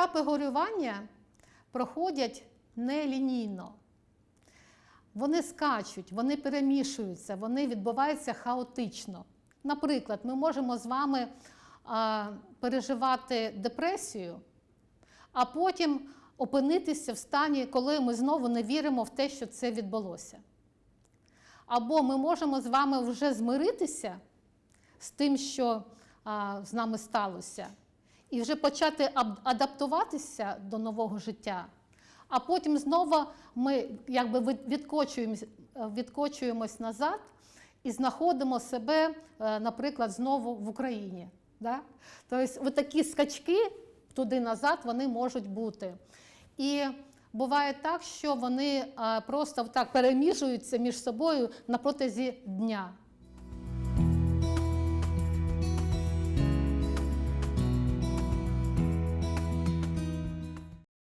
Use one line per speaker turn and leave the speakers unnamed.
Етапи горювання проходять нелінійно. Вони скачуть, вони перемішуються, вони відбуваються хаотично. Наприклад, ми можемо з вами а, переживати депресію, а потім опинитися в стані, коли ми знову не віримо в те, що це відбулося. Або ми можемо з вами вже змиритися з тим, що а, з нами сталося, і вже почати адаптуватися до нового життя. А потім знову ми якби відкочуємось, е, відкочуємось назад і знаходимо себе, е, наприклад, знову в Україні. Да? Тобто, такі скачки туди-назад вони можуть бути. І буває так, що вони е, просто так переміжуються між собою на протязі дня.